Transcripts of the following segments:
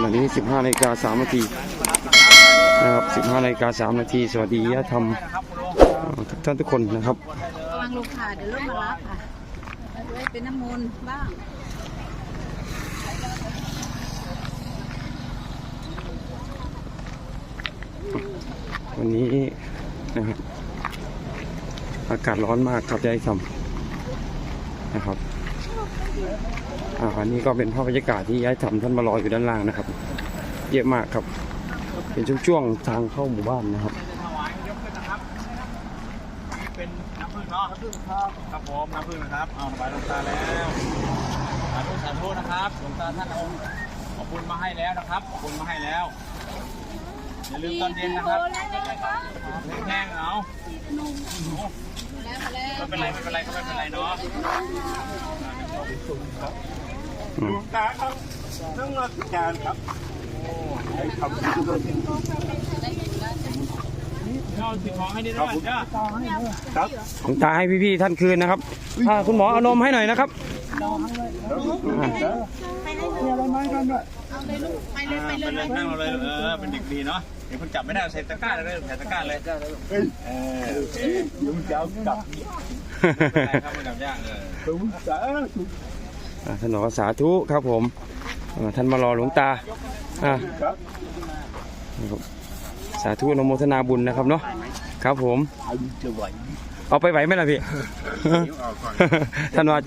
ขณะนี้ 15นาฬิกา3นาทีนะครับ15นาฬิกา3นาทีสวัสดีญาติธรรมเอ่อทุกท่านทุกคนนะครับระวังลูกค่ะเดี๋ยวรถมารับค่ะเอาไว้เป็นน้ำมนต์บ้างวันนี้นะครับอากาศร้อนมากครับญาติธรรมนะครับ อ่าอันนี้ก็เป็นภาพบรรยากาศที่ย้ายธรรมท่านมารออยู่ด้านล่างนะครับ เยอะมากครับ เป็นช่วงๆทางเข้าหมู่บ้านนะครับเป็นน้ำผึ้งเนาะน้ำผึ้งครับครับผมน้ำผึ้งนะครับเอาถวายหลวงตาแล้วสาธุสาธุนะครับหลวงตาท่านเอาขอบคุณมาให้แล้วนะครับขอบคุณมาให้แล้วอย่าลืมตอนเย็นนะครับแห้งเอาแล้วมาแล้วไม่เป็นไรไม่เป็นไรก็ไม่เป็นไรเนาะ อืมหลวงตาครับเรื่องราชการครับโอ้ให้ทำที่ด้วยเอาสิ่งของให้ดีด้วยจ้าครับหลวงตาให้พี่ๆท่านคืนนะครับอ่าคุณหมอเอานมให้หน่อยนะครับอ่าไปเลยไปไปเลยเลยนั่งเราเลยเออเป็นเด็กดีเนาะเดี๋ยวคุณจับไม่ได้เอาใส่ตะกร้าเลยใส่ตะกร้าเลยเออเดี๋ยวจะเอากลับ ไม่เป็นไรครับไม่กลับยากเอออ่าท่านบอกว่าสาธุครับผมอ่าท่านมารอหลวงตาอ่านะครับสาธุอนโมทนาบุญนะครับเนาะครับผมเอาไปไหวไหมล่ะพี่ท่านว่า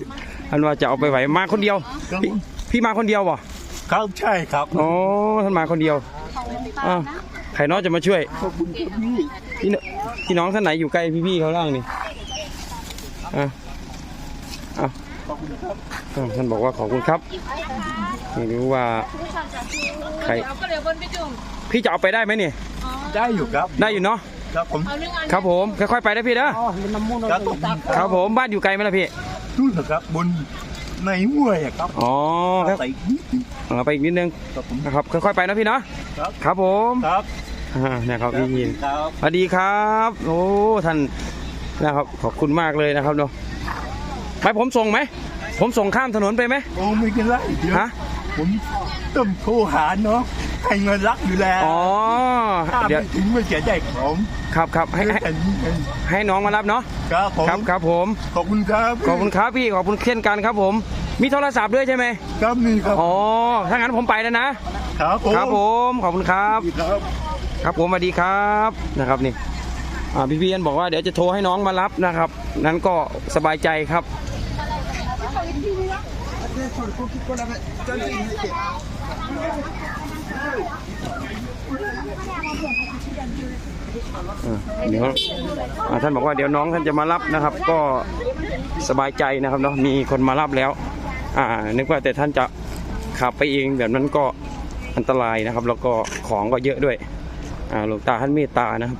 ท่านว่าจะเอาไปไหวมาคนเดียว พี่พี่มาคนเดียวบ่ครับใช่ครับอ๋อท่านมาคนเดียวอ่าใครน้องจะมาช่วยขอบคุณครับพี่พี่นพี่น้องท่านไหนอยู่ใกล้พี่ๆเขาล่างนี่ อะอะขอบคุณครับอะท่านบอกว่าขอบคุณครับไม่รู้ว่าใครเอาก็เดี๋ยวบนไปจุ่มพี่จะเอาไปได้ไหมเนี่ยได้อยู่ครับ ได้อยู่เนาะครับผมเอาเรื่องอันครับผมค่อยๆไปนะพี่นะครับผมครับผมบ้านอยู่ไกลไหมล่ะพี่นู่นเหรอครับบนในห้วยอะครับอ๋อครับใส่นิดนึงเอาไปอีกนิดนึงครับผมนะครับค่อยๆไปนะพี่เนาะครับครับผมครับอ่าเนี่ยครับพี่ยินครับสวัสดีครับ โอ้ท่าน นะครับขอบคุณมากเลยนะครับเนาะไปผมส่งไหม ผมส่งข้ามถนนไปไหมโอ้ไม่เป็นไรเดี๋ยวฮะผมต้องโทรหาเนาะให้เงินรักอยู่แล้วอ๋อถ้าเดี๋ยวไม่ถึงมันจะได้ของครับครับให้ให้อันนี้เองให้น้องมารับเนาะครับผมครับครับผมขอบคุณครับขอบคุณครับพี่ขอบคุณเช่นกันครับผม มีโทรศัพท์ด้วยใช่ไหมครับนี่ครับอ๋อถ้างั้นผมไปแล้วนะครับผมครับผมขอบคุณครับ ครับครับผมสวัสดีครับนะครับนี่อ่า พี่เพียนบอกว่าเดี๋ยวจะโทรให้น้องมารับนะครับ นั้นก็สบายใจครับอ่าเดี๋ยวท่านบอกว่าเดี๋ยวน้องท่านจะมารับนะครับ ก็สบายใจนะครับเนาะมีคนมารับแล้ว อ่า นึกว่าแต่ท่านจะขับไปเองแบบนั้นก็อันตรายนะครับ แล้วก็ของก็เยอะด้วย อ่าหลวงตาท่านเมตตานะครับ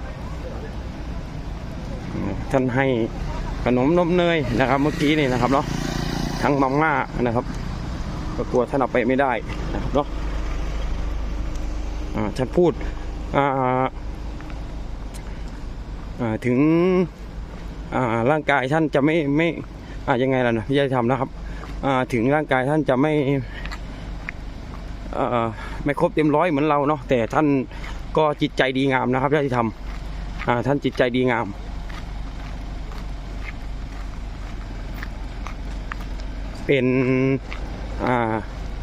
ท่านให้ขนมนมเนยนะครับ เมื่อกี้นี่นะครับเนาะทั้งมาม่านะครับก็กลัวท่านเอาไปไม่ได้นะครับเนาะท่านพูดถึงร่างกายท่านจะไม่ไม่อ่ายังไงล่ะนะพี่ยายทำนะครับถึงร่างกายท่านจะไม่ไม่ครบเต็มร้อยเหมือนเราเนาะแต่ท่านก็จิตใจดีงามนะครับญาติธรรมท่านจิตใจดีงาม เป็นอ่า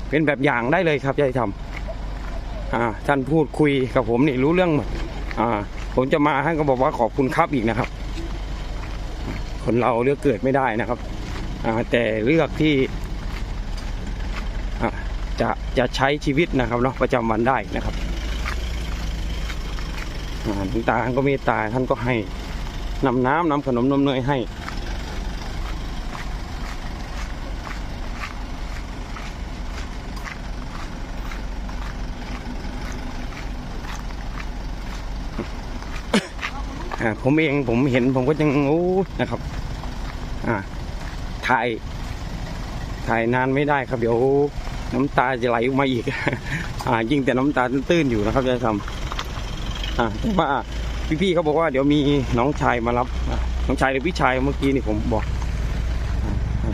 เป็นแบบอย่างได้เลยครับญาติธรรมอ่าท่านพูดคุยกับผมนี่รู้เรื่องหมดอ่าผมจะมาท่านก็บอกว่าขอบคุณครับอีกนะครับ คนเราเลือกเกิดไม่ได้นะครับอ่าแต่เลือกที่จะจะใช้ชีวิตนะครับเนาะประจำวันได้นะครับอ่าหลวงตาท่านก็เมตตาท่านก็ให้นำน้ำนำขนมนมเนยให้ อ่าผมเองผมเห็นผมก็ยังโอ้นะครับ อ่าถ่ายถ่ายนานไม่ได้ครับ เดี๋ยวน้ำตาจะไหลออกมาอีก อ่า ยิ่งแต่น้ำตาตื้นๆอยู่นะครับจะทำอ่าแต่ว่าพี่ๆเขาบอกว่าเดี๋ยวมีน้องชายมารับ น้องชายหรือพี่ชายเมื่อกี้นี่ผมบอก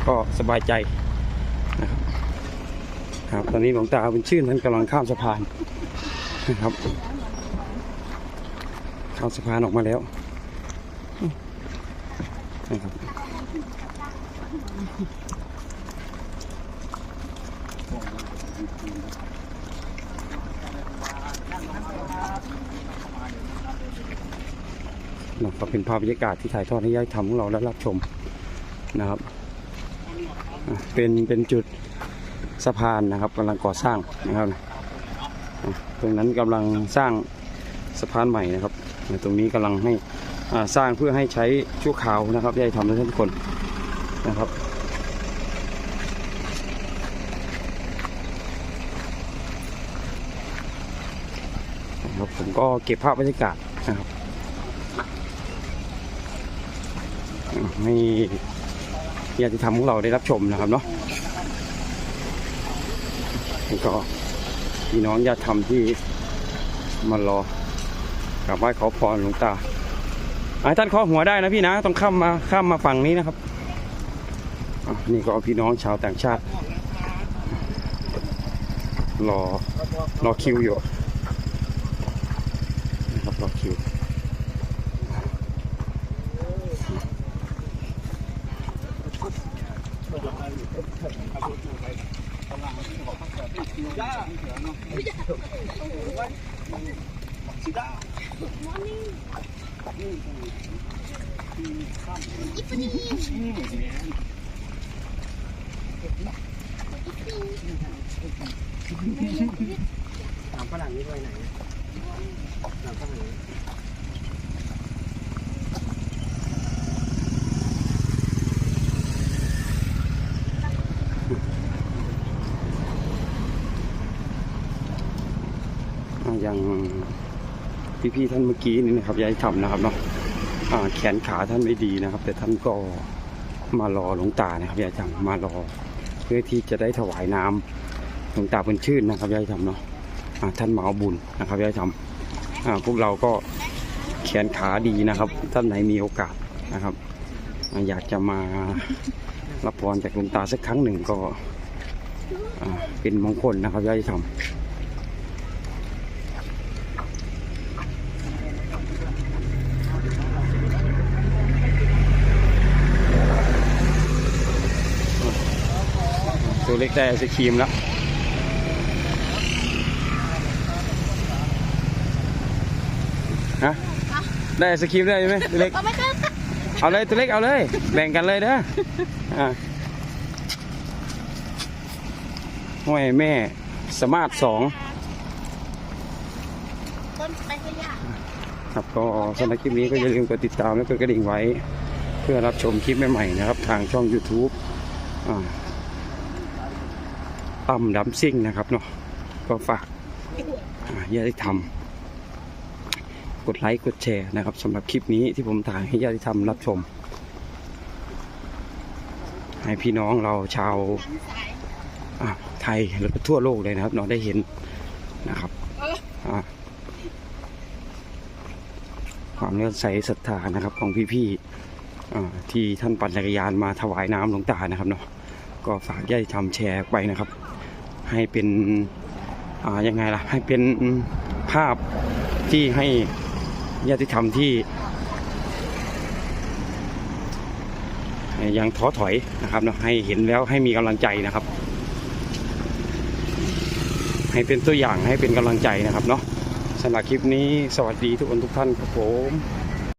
ก็สบายใจนะครับครับ ตอนนี้หลวงตาเป็นชื่นท่านกำลังข้ามสะพานนะครับ ข้าสะพานออกมาแล้วนะครับนะครับเป็นภาพบรรยากาศที่ถ่ายทอดให้ญาติธรรมของเราได้รับชมนะครับ เป็นเป็นจุดสะพานนะครับกำลังก่อสร้างนะครับตรงนั้นกำลังสร้างสะพานใหม่นะครับ ตรงนี้กำลังให้สร้างเพื่อให้ใช้ชั่วคราวนะครับญาติธรรมทุกคนนะครับนะครับผมก็เก็บภาพบรรยากาศนะครับให้ญาติธรรมของเราได้รับชมนะครับเนาะนี่ก็พี่น้องญาติธรรมที่มารอ กราบไหว้ขอพรหลวงตาอะท่านเคาะหัวได้นะพี่นะ ต้องข้ามมาข้ามมาฝั่งนี้นะครับนี่ก็พี่น้องชาวต่างชาติ รอรอคิวอยู่นะครับรอคิว ถามฝรั่งนี่ไปไหนถามฝรั่งอ่าอย่าง พี่ๆท่านเมื่อกี้นี่นะครับยายทำนะครับเนาะแขนขาท่านไม่ดีนะครับ แต่ท่านก็มารอหลวงตานะครับยายทำมารอ เพื่อที่จะได้ถวายน้ำหลวงตาเป็นชื่นนะครับยายทำเนาะท่านมาเอาบุญนะครับยายทำอ่าพวกเราก็แขนขาดีนะครับ ท่านไหนมีโอกาสนะครับ อยากจะมารับพรจากหลวงตาสักครั้งหนึ่งก็เป็นมงคลนะครับยายทำ ตัวเล็กได้ไอศครีมแล้วฮะได้ไอศครีมได้ใช่ไหมตัวเล็กก็ไม่ขึ้นเอาเลยตัวเล็กเอาเลย แบ่งกันเลยเด้ออ่าห้วยแม่สมาร์ทสองต้นไปให้ยากครับก็สำหรับคลิปนี้ก็อย่าลืมกดติดตามและกดกระดิ่งไว้ เพื่อรับชมคลิปใหม่ๆนะครับ ทางช่อง YouTube อ่า ตั้มดัมซิ่งนะครับเนาะก็ฝากญาติธรรม กดไลค์กดแชร์นะครับสำหรับคลิปนี้ที่ผมถ่ายให้ญาติธรรมรับชม ให้พี่น้องเราชาวไทยแล้วก็ทั่วโลกเลยนะครับเนาะได้เห็นนะครับความเลื่อมใสศรัทธานะครับของพี่ๆอที่ท่านปั่นจักรยานมาถวายน้ำหลวงตานะครับเนาะก็ฝากญาติธรรมแชร์ไปนะครับ ให้เป็นอ่ายังไงล่ะ ให้เป็นภาพที่ให้ญาติธรรมที่ ยังท้อถอยนะครับเนาะให้เห็นแล้วให้มีกำลังใจนะครับ ให้เป็นตัวอย่างให้เป็นกำลังใจนะครับเนาะสำหรับคลิปนี้สวัสดีทุกคนทุกท่านครับผม